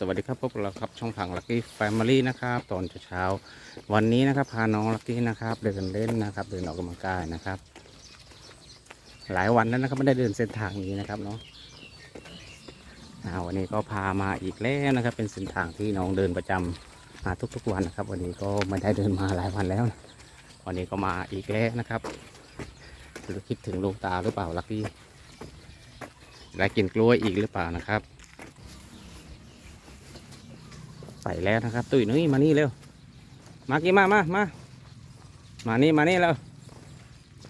สวัสดีครับพวกเราครับช่องทางลักกี้แฟมิลี่นะครับตอนเช้าๆวันนี้นะครับพาน้องลักกี้นะครับเดินเล่นนะครับเดินออกกำลังกายนะครับ หลายวันแล้วนะครับไม่ได้เดินเส้นทางนี้นะครับเนาะอ่าวันนี้ก็พามาอีกแล้วนะครับ เป็นเส้นทางที่น้องเดินประจำมาทุกๆวันนะครับ วันนี้ก็ไม่ได้เดินมาหลายวันแล้ว วันนี้ก็มาอีกแล้วนะครับหรือคิดถึงลูกตาหรือเปล่าลักกี้ได้กินกล้วยอีกหรือเปล่านะครับ ใส่แล้วนะครับ ตุ้ยนุ้ยมานี่เร็ว มากี่มามามามานี่มานี่แล้ว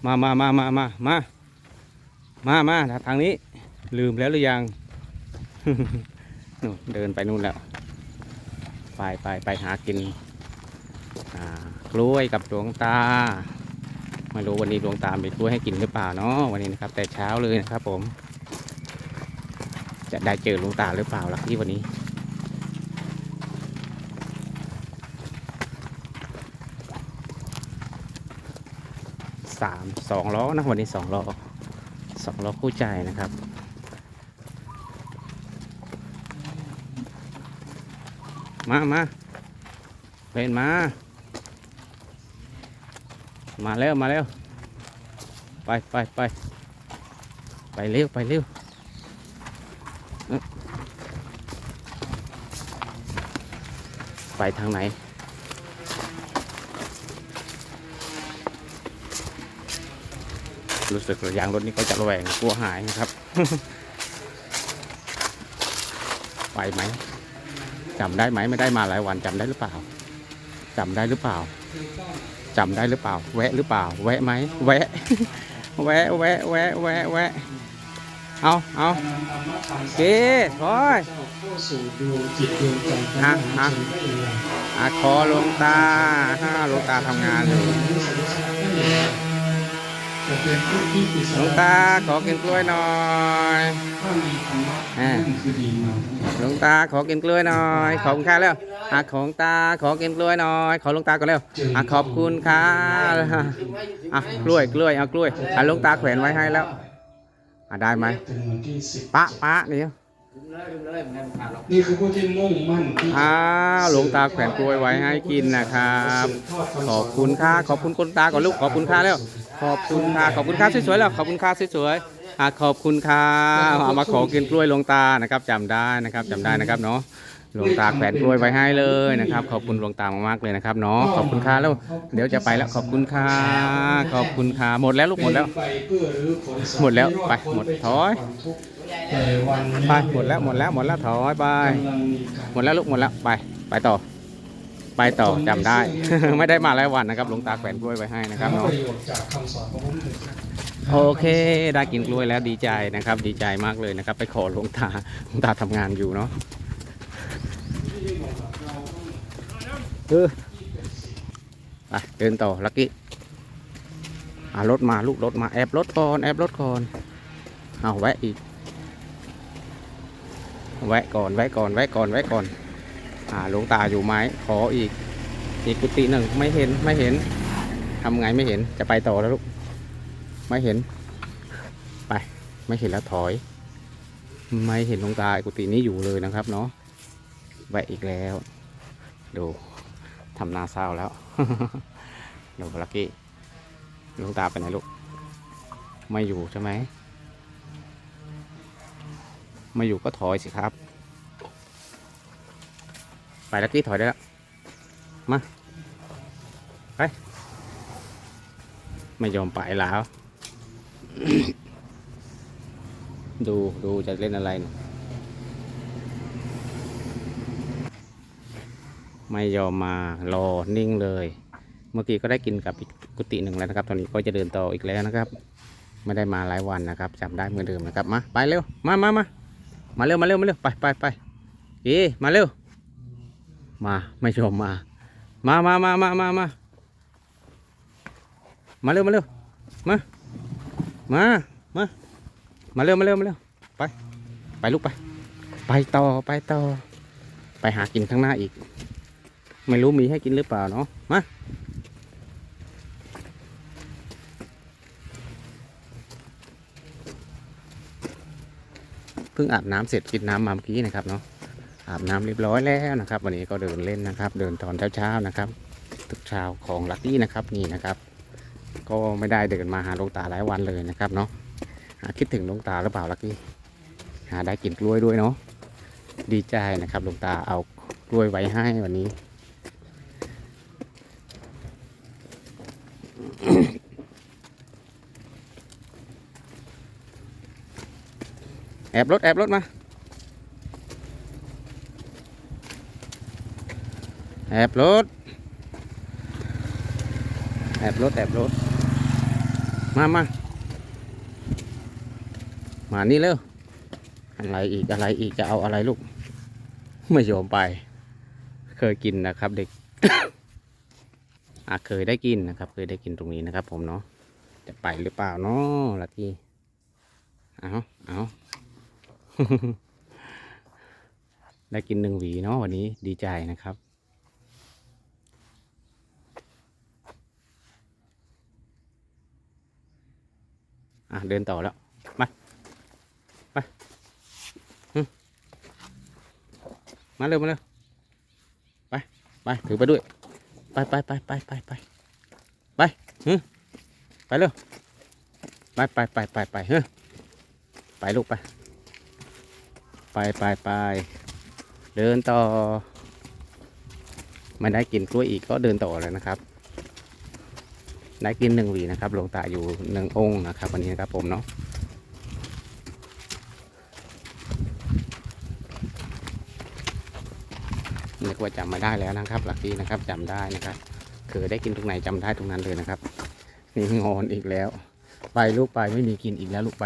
มามามามามามามามาทางนี้ ลืมแล้วหรือยังนู่นเดินไปนู่นแล้ว ไปไปไปหากินกล้วยกับดวงตาไม่รู้วันนี้ดวงตามีกล้วยให้กินหรือเปล่าเนาะวันนี้นะครับ แต่เช้าเลยนะครับผม จะได้เจอดวงตาหรือเปล่าล่ะที่วันนี้ สามสองล้อนะวันนี้สองล้อสองล้อคู่ใจนะครับมามาเป็นมา มาเร็ว มาเร็ว ไปไปไปไปเร็ว ไปเร็วไปทางไหน รู้สึกยางรถนี้ก็จะระแวงกลัวหายนะครับไปไหมจำได้ไหมไม่ได้มาหลายวันจำได้หรือเปล่าจำได้หรือเปล่าจำได้หรือเปล่า แวะหรือเปล่า แวะไหมแวะ แวะแวะแวะแวะแวะเอาเอาเก้ถอยเข้องอะเราอะอาคอลงตาห้าลงตาทำงานอยู่ หลวงระตาขอกินกล้วยหน่อยถ้ามีธรรมะอ่านั่นคือดีงามหลวงตาขอกินกล้วยหน่อยขอบคุณค่าแล้วอาของตาขอกินกล้วยหน่อย ขอหลวงตาก่อนเร็วอะขอบคุณค่ะอะกล้วยกล้วยเอากล้วยอะหลวงตาแขวนไว้ให้แล้วอะได้ไหมถึงวันที่สิบปะปะเดี๋ยวนี่คือผู้ที่มุ่งมั่นที่อ้าวหลวงตาแขวนกล้วยไว้ให้กินนะครับ ขอบคุณค่ะขอบคุณคุณตาก่อนลูกขอบคุณค่ะแล้ว ขอบคุณค่ะขอบคุณค่ะสวยๆแล้วขอบคุณค่ะสวยๆอะขอบคุณค่ะเอามาขอกินกล้วยหลวงตานะครับจำได้นะครับจำได้นะครับเนาะหลวงตาแขวนกล้วยไว้ให้เลยนะครับ ขอบคุณหลวงตามากๆเลยนะครับเนาะขอบคุณค่ะแล้วเดี๋ยวจะไปแล้วขอบคุณค่ะขอบคุณค่ะหมดแล้วลูกหมดแล้ว ไปเพื่อรื้อขนสัตหมดแล้วที่รอไปพ้นหมดจากถอยความทุกข์แต่วันนี้ไปหมดแล้วหมดแล้วหมดแล้วถอยไปกำลังมีการ หมดแล้วลูกหมดแล้วไปไปต่อ ไปต่อจำได้ ไม่ได้มาหลายวันนะครับหลวงตาแขวนกล้วยไว้ให้นะครับเนาะ ประโยชน์จากคำสอนของพระพุทธเจ้า โอเค ได้กินกล้วยแล้วดีใจนะครับ ดีใจมากเลยนะครับ ไปขอหลวงตาหลวงตาทำงานอยู่เนาะเออไปเดินต่อลักกี้อ่ารถมาลูกรถมาแอบรถก่อนแอบรถก่อนเอาแวะอีก แวะก่อนแวะก่อนแวะก่อนแวะก่อน อ่าหลวงตาอยู่ไหมขออีก อีกกุฏิหนึ่งไม่เห็นไม่เห็นทำไงไม่เห็นจะไปต่อแล้วลูกไม่เห็น ไป ไม่เห็นแล้วถอย ไม่เห็นหลวงตากุฏินี้อยู่เลยนะครับเนาะแวะอีกแล้ว ดูทำนาเศร้าแล้วดูลักกี้หลวงตาไปไหนลูกไม่อยู่ใช่ไหมไม่อยู่ก็ถอยสิครับ ไปลักกี้ถอยได้แล้วมา ไป ไม่ยอมไปแล้ว ดูดูจะเล่นอะไรนะไม่ยอมมารอนิ่งเลย เมื่อกี้ก็ได้กินกับกุฏิหนึ่งแล้วนะครับ ตอนนี้ก็จะเดินต่ออีกแล้วนะครับ ไม่ได้มาหลายวันนะครับจำได้เหมือนเดิมนะครับ มา ไปเร็ว มามามามาเร็ว มาเร็ว มาเร็ว ไปไปไปเอ๊มาเร็ว มาไม่ยอมมา มามามามามามามาเร็วมาเร็วมามามามาเร็วมาเร็วมาเร็วไป ไปลูกไป ไปต่อไปต่อไปหากินข้างหน้าอีก ไม่รู้มีให้กินหรือเปล่าเนาะมาเพิ่งอาบน้ำเสร็จกินน้ำมาเมื่อกี้นะครับเนาะ อาบน้ำเรียบร้อยแล้วนะครับ วันนี้ก็เดินเล่นนะครับ เดินตอนเช้าๆนะครับทุกเช้าของลักกี้นะครับนี่นะครับ ก็ไม่ได้เดินมาหาลงตาหลายวันเลยนะครับเนาะคิดถึงลงตาหรือเปล่าลักกี้หาได้กินกล้วยด้วยเนาะดีใจนะครับลงตาเอากล้วยไว้ให้วันนี้แอบรถแอบรถมา แอบรถ แอบรถ แอบรถ มามามานี่เร็ว อะไรอีกอะไรอีกจะเอาอะไรลูก ไม่ยอมไป เคยกินนะครับเด็กอะเคยได้กินนะครับ เคยได้กินตรงนี้นะครับ ผมเนาะ จะไปหรือเปล่าเนาะลักกี้เอาเอาได้กินหนึ่งหวีเนาะวันนี้ดีใจนะครับ อะเดินต่อแล้ว มา ไปมาเร็วมาเร็วไปไปถือไปด้วย ไปไปไปไปไปไปไปไปเร็วไปไปไปไปไปเฮ้ไปลูกไป ไปไปไปเดินต่อไม่ได้กินกล้วยอีกก็เดินต่อเลยนะครับ ได้กินหนึ่งหวีนะครับหลวงตาอยู่หนึ่งองค์นะครับ วันนี้นะครับผมเนาะนึกว่าจำไม่ได้แล้วนะครับ หลักที่นะครับจำได้นะครับเคยได้กินตรงไหนจำได้ตรงนั้นเลยนะครับ นี่งอนอีกแล้ว ไปลูกไปไม่มีกินอีกแล้วลูกไป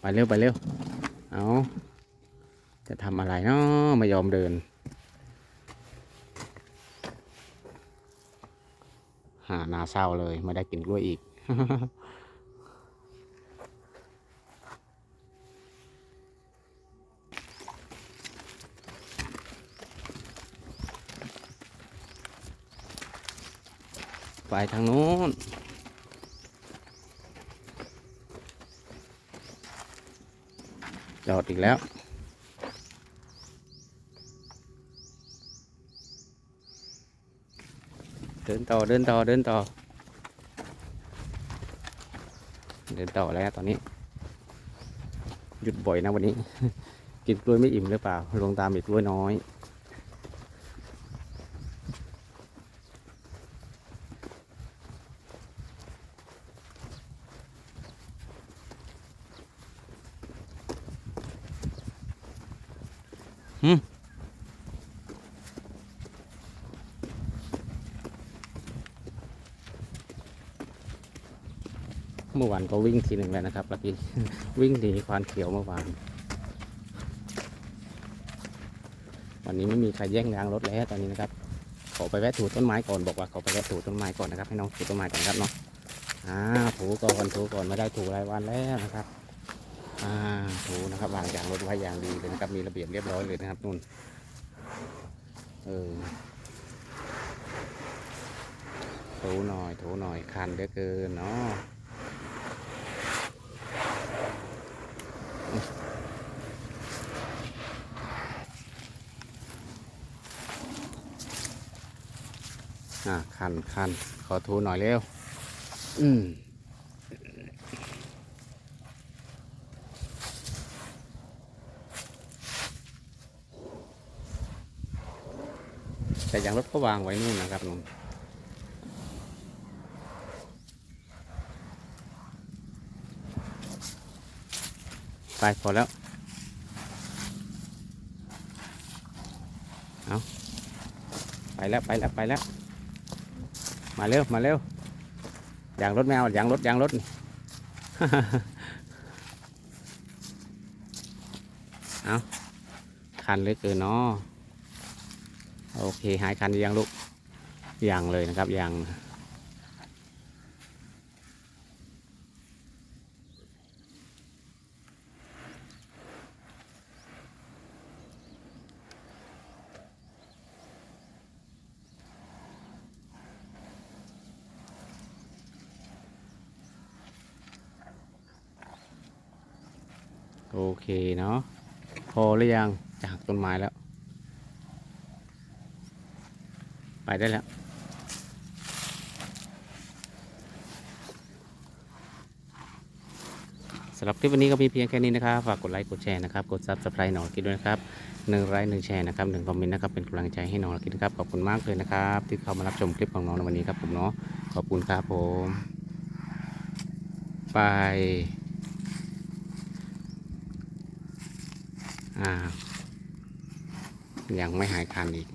ไปเร็วไปเร็วเอาจะทำอะไรเนาะไม่ยอมเดิน หานาเศร้าเลยไม่ได้กินกล้วยอีก ไปทางนู้นจอดอีกแล้ว เดินต่อเดินต่อเดินต่อ เดินต่อแล้วตอนนี้ หยุดบ่อยนะวันนี้ กินกล้วยไม่อิ่มหรือเปล่า ลงตามอีกกล้วยน้อย เมื่อวานก็วิ่งทีหนึ่งแล้วนะครับลักกี้วิ่งหนีควานเขียวเมื่อวาน วันนี้ไม่มีใครแย่งยางรถแล้วตอนนี้นะครับ ขอไปแวะถูต้นไม้ก่อนบอกว่าขอไปแวะถูต้นไม้ก่อนนะครับให้น้องถูต้นไม้ก่อนครับเนาะอ่าถูก่อนถูก่อนไม่ได้ถูรายวันแล้วนะครับอ่าถูนะครับวางยางรถไว้อย่างดีเลยนะครับมีระเบียบเรียบร้อยเลยนะครับนุ่นเออถูหน่อยถูหน่อยคันเหลือเกินเนาะ อ่าคันคันขอทูหน่อยเร็ว อืมแต่ยางรถก็วางไว้นู่นนะครับนุ่น ไปพอแล้ว เอาไปแล้วไปแล้วไปแล้ว มาเร็วมาเร็วยางรถไม่เอายางรถยางรถเอาคันเหลยเกินเนาะโอเค หายคันยังลูกยังเลยนะครับยัง โอเคเนาะพอหรือยังจะหักต้นไม้แล้ว ไปได้แล้วสำหรับคลิปวันนี้ก็มีเพียงแค่นี้นะครับ ฝากกดไลค์กดแชร์นะครับ กด subscribe หนองกินด้วยนะครับหนึ่งไลค์หนึ่งแชร์นะครับหนึ่งคอมเมนต์นะครับ เป็นกำลังใจให้น้องกินนะครับ ขอบคุณมากเลยนะครับ ที่เข้ามารับชมคลิปของน้องในวันนี้ครับผมเนาะ ขอบคุณครับผม ไป อ่า ยังไม่หายคันอีก